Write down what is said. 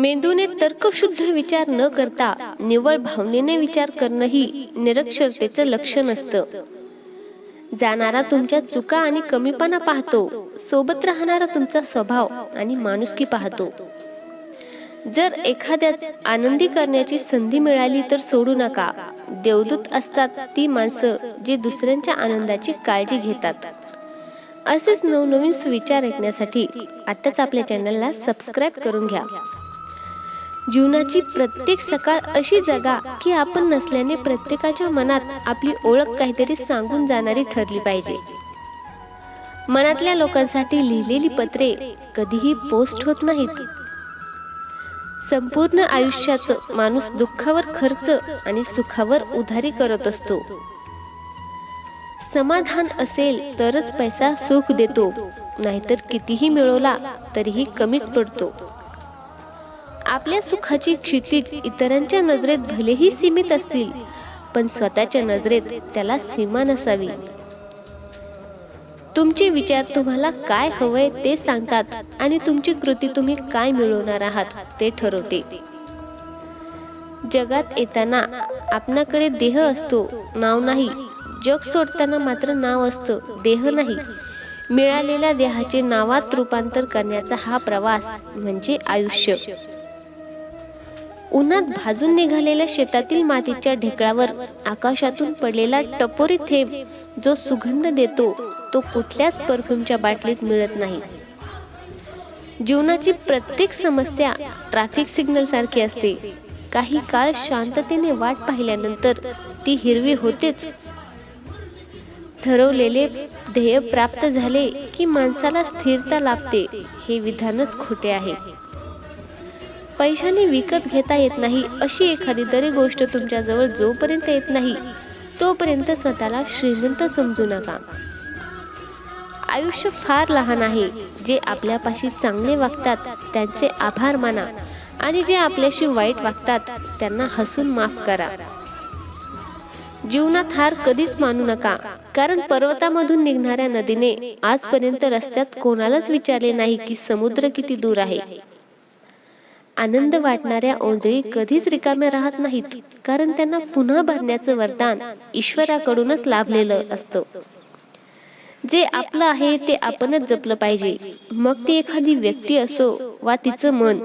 मेंदूने तर्कशुद्ध विचार न करता निव्वळ भावनेने विचार करणंही निरक्षरतेचं लक्षण असतं. जाणारा तुमच्या चुका आणि कमीपणा पाहतो सोबत राहणारा तुमचा स्वभाव आणि माणुसकी पाहतो. जर एखाद्याच आनंदी करण्याची संधी मिळाली तर सोडू नका. देवदूत असतात ती माणसं जी दुसऱ्यांच्या आनंदाची काळजी घेतात. असेच नवनवीन सुविचार ऐकण्यासाठी आताच आपल्या चॅनलला सबस्क्राईब करून घ्या. जीवनाची प्रत्येक सकाळ अशी जगा की आपण नसल्याने प्रत्येकाच्या मनात आपली ओळख काहीतरी सांगून जाणारी ठरली पाहिजे. मनातल्या लोकांसाठी लिहिलेली पत्रे कधीही पोस्ट होत नाहीत. संपूर्ण आयुष्यात माणूस दुःखावर खर्च आणि सुखावर उधारी करत असतो. समाधान असेल तरच पैसा सुख देतो नाहीतर कितीही मिळवला तरीही कमीच पडतो. आपल्या सुखाची क्षितिज इतरांच्या नजरेत भलेही सीमित असतील पण स्वतःच्या नजरेत त्याला सीमा नसावी. तुमचे विचार तुम्हाला काय हवंय ते सांगतात आणि तुमची कृती तुम्ही काय मिळवणार आहात ते ठरवते. जगात येताना आपणाकडे देह असतो नाव नाही. जग सोडताना मात्र नाव असतं देह नाही. मिळालेल्या देहाचे नावात रूपांतर करण्याचा हा प्रवास म्हणजे आयुष्य. उन्हात भाजून निघालेल्या शेतातील मातीच्या ढेकळावर आकाशातून पडलेला टपोरी थेंब जो सुगंध देतो तो कुठल्याच परफ्यूमच्या बाटलीत मिळत नाही. जीवनाची प्रत्येक समस्या ट्रॅफिक सिग्नल सारखी असते. काही काळ शांततेने वाट पाहिल्यानंतर ती हिरवी होतेच. ठरवलेले ध्येय प्राप्त झाले की माणसाला स्थिरता लाभते हे विधानच खोटे आहे. पैशाने विकत घेता येत नाही अशी एखादी तरी गोष्ट तुमच्याजवळ जोपर्यंत येत नाही तोपर्यंत स्वतःला श्रीमंत समजू नका. आयुष्य फार लहान आहे. जे आपल्यापाशी चांगले वागतात त्यांचे आभार माना. आणि जे आपल्याशी वाईट वागतात त्यांना हसून माफ करा. जीवनात हार कधीच मानू नका. कारण पर्वतामधून निघणाऱ्या नदीने आजपर्यंत रस्त्यात कोणालाच विचारले नाही की समुद्र किती दूर आहे. आनंद वाटणाऱ्या ओंजळी कधीच रिकाम्या राहत नाहीत कारण त्यांना पुन्हा भरण्याचं वरदान ईश्वराकडूनच लाभलेलं असतं. जे आपलं आहे ते आपणच जपलं पाहिजे. मग ती एखादी व्यक्ती असो वा तिचं मन.